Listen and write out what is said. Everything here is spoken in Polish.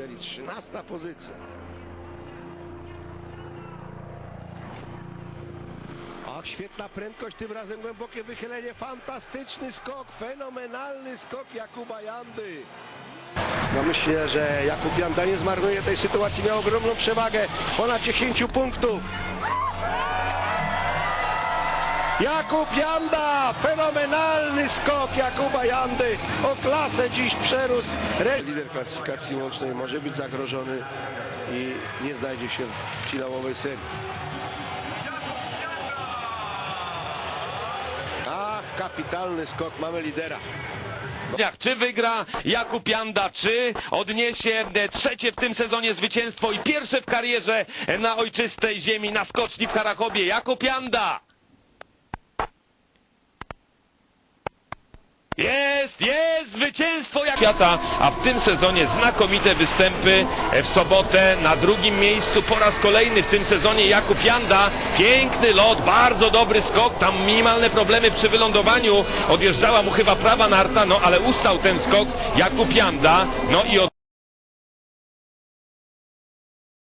serii. 13 pozycja. Ach, świetna prędkość, tym razem głębokie wychylenie, fantastyczny skok, fenomenalny skok Jakuba Jandy. No myślę, że Jakub Janda nie zmarnuje tej sytuacji, miał ogromną przewagę, ponad 10 punktów. Jakub Janda, fenomenalny skok Jakuba Jandy, o klasę dziś przerósł. Re- Lider klasyfikacji łącznej może być zagrożony i nie znajdzie się w finałowej serii. Ach, kapitalny skok, mamy lidera. Jak, Czy wygra Jakub Janda, czy odniesie e, trzecie w tym sezonie zwycięstwo i pierwsze w karierze na ojczystej ziemi na skoczni w Karachobie. Jakub Janda! Jest, jest zwycięstwo jak świata, a w tym sezonie znakomite występy e, w sobotę na drugim miejscu po raz kolejny w tym sezonie Jakub Janda. Piękny lot, bardzo dobry skok, tam minimalne problemy przy wylądowaniu. Odjeżdżała mu chyba prawa narta, no ale ustał ten skok Jakub Janda. No i od